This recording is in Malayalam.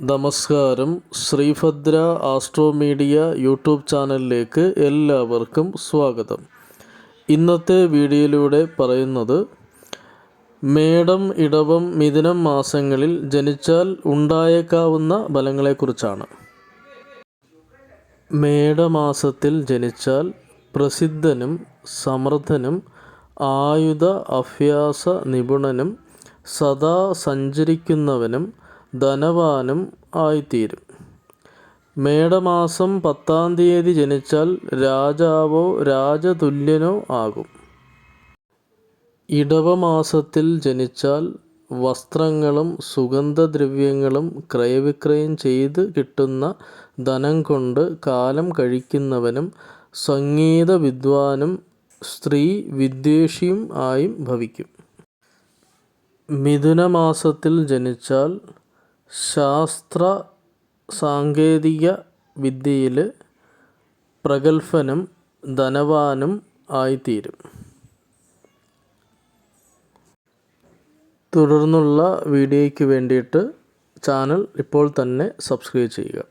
നമസ്കാരം. ശ്രീഭദ്ര ആസ്ട്രോ മീഡിയ യൂട്യൂബ് ചാനലിലേക്ക് എല്ലാവർക്കും സ്വാഗതം. ഇന്നത്തെ വീഡിയോയിലൂടെ പറയുന്നത് മേടം ഇടവം മിഥുനം മാസങ്ങളിൽ ജനിച്ചാൽ ഉണ്ടായേക്കാവുന്ന ഫലങ്ങളെക്കുറിച്ചാണ്. മേടമാസത്തിൽ ജനിച്ചാൽ പ്രസിദ്ധനും സമർത്ഥനും ആയുധ അഭ്യാസ നിപുണനും സദാ സഞ്ചരിക്കുന്നവനും ധനവാനും ആയിത്തീരും. മേടമാസം പത്താം തീയതി ജനിച്ചാൽ രാജാവോ രാജതുല്യനോ ആകും. ഇടവമാസത്തിൽ ജനിച്ചാൽ വസ്ത്രങ്ങളും സുഗന്ധദ്രവ്യങ്ങളും ക്രയവിക്രയം ചെയ്ത് കിട്ടുന്ന ധനം കൊണ്ട് കാലം കഴിക്കുന്നവനും സംഗീത വിദ്വാനും സ്ത്രീ വിദ്വേഷിയും ആയും ഭവിക്കും. മിഥുനമാസത്തിൽ ജനിച്ചാൽ ശാസ്ത്ര സാങ്കേതിക വിദ്യയിൽ പ്രഗത്ഭനും ധനവാനും ആയിത്തീരും. തുടർന്നുള്ള വീഡിയോയ്ക്ക് വേണ്ടിയിട്ട് ചാനൽ ഇപ്പോൾ തന്നെ സബ്സ്ക്രൈബ് ചെയ്യുക.